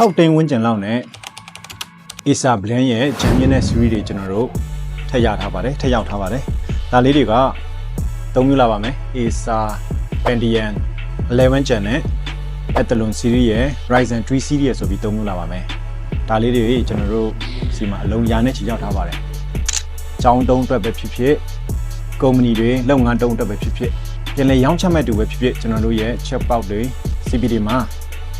6တိန်ဝန်းကျင်လောက်နဲ့ Acer Blend ရဲ့ Genuine နဲ့ series တွေကျွန်တော်တို့ထည့်ရထားပါတယ်ထည့်ရောက်ထားပါတယ်ဒါလေးတွေကသုံးမျိုးလာပါမယ် Acer Pentium 11 Gen နဲ့ Athlon series ရဲ့ Ryzen 3 series ဆိုပြီးသုံးမျိုးလာပါမယ်ဒါလေးတွေကျွန်တော်တို့စီမှာအလုံးရာနဲ့ချီရောက်ထားပါတယ်ကျောင်းတုံးအတွက်ပဲဖြစ်ဖြစ်ကုမ္ပဏီတွေလုပ်ငန်းတုံးအတွက်ပဲဖြစ်ဖြစ်ပြန်လည်ရောင်းချမဲ့တူပဲဖြစ်ဖြစ်ကျွန်တော်တို့ရဲ့ chat box တွေ CPD မှာ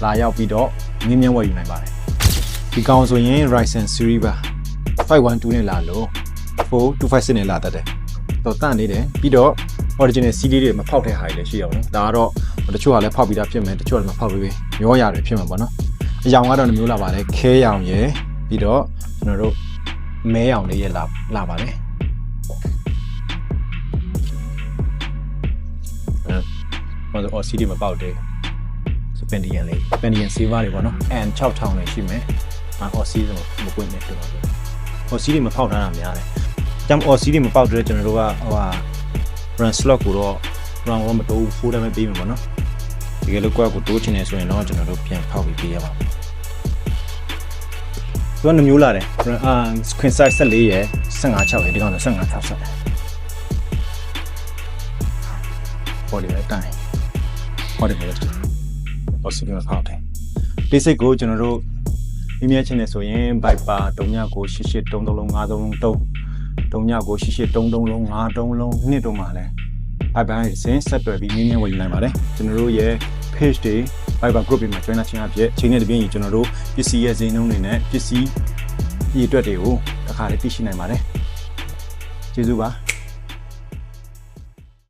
လာရောက်ပြီးတော့ ငင်းမြန်းဝယ်ယူနိုင်ပါတယ်ဒီကောင်ဆိုရင် Ryzen series ပါ512နဲ့လာလို့4256နဲ့လာတတ်တယ်တော့တန့်နေတယ်ပြီးတော့ original CD တွေမဖောက်တဲ့ဟာတွေလည်းရှိရအောင်နော်ဒါကတော့တချို့ကလည်းဖောက်ပြီးသားဖြစ်မယ်တချို့ကလည်းမဖောက်ပြီးရောရတယ်ဖြစ်မှာပေါ့နော်အယောင်ကတော့နှမျိုးလာပါတယ်ခဲရောင်ရယ်ပြီးတော့ကျွန်တော်တို့မဲရောင်လေးရလာလာပါတယ်အဲဟို CD မပေါက်တဲ့ စပန်ဒီယန်လေးပန်ဒီယန်ဆေးဗားတွေပေါ့နော် N 6000လေးရှိမယ်အာ OC ဆိုမပွင့်နေတယ်ပေါ့ OC တွေမဖောက်ထားတာများတယ်။ကြမ်း OC တွေမပေါက်တဲ့ကျွန်တော်တို့ကဟိုဟာ run slot ကိုတော့ run ကိုမတိုးဘူးဖိုးတယ်ပဲပေးမှာပေါ့နော်။တကယ်လို့ကိုယ့်ကိုတိုးချင်နေဆိုရင်တော့ကျွန်တော်တို့ပြန်ဖောက်ပြီးပေးရပါမယ်။သူကနှမျိုးလာတယ်။အာ screen size 14ရယ်156ရယ်ဒီကောင်ဆို156ဆက်တယ်။ပေါ်တယ်အတိုင်းပေါ်တယ်ပဲ။ OC တွေမဖောက်တယ်။ basic ကိုကျွန်တော်တို့မြင်မြချင်တယ်ဆိုရင် Viper 39983353 39983353လုံး53လုံးနှစ်တုံးမှာလဲ Viber ရဲ့စင်ဆက်တွယ်ပြီးမြင်းမြင်းဝယ်ယူနိုင်ပါတယ်ကျွန်တော်တို့ရဲ့ page တွေ Viber group တွေမှာ join လာခြင်းအဖြစ်ချိန်နဲ့တပြည့်ရင်ကျွန်တော်တို့ပစ္စည်းရဲ့ဈေးနှုန်းတွေနဲ့ပစ္စည်းအရေးအတွက်တွေကိုတစ်ခါလေးသိရှိနိုင်ပါတယ်ကျေးဇူးပါ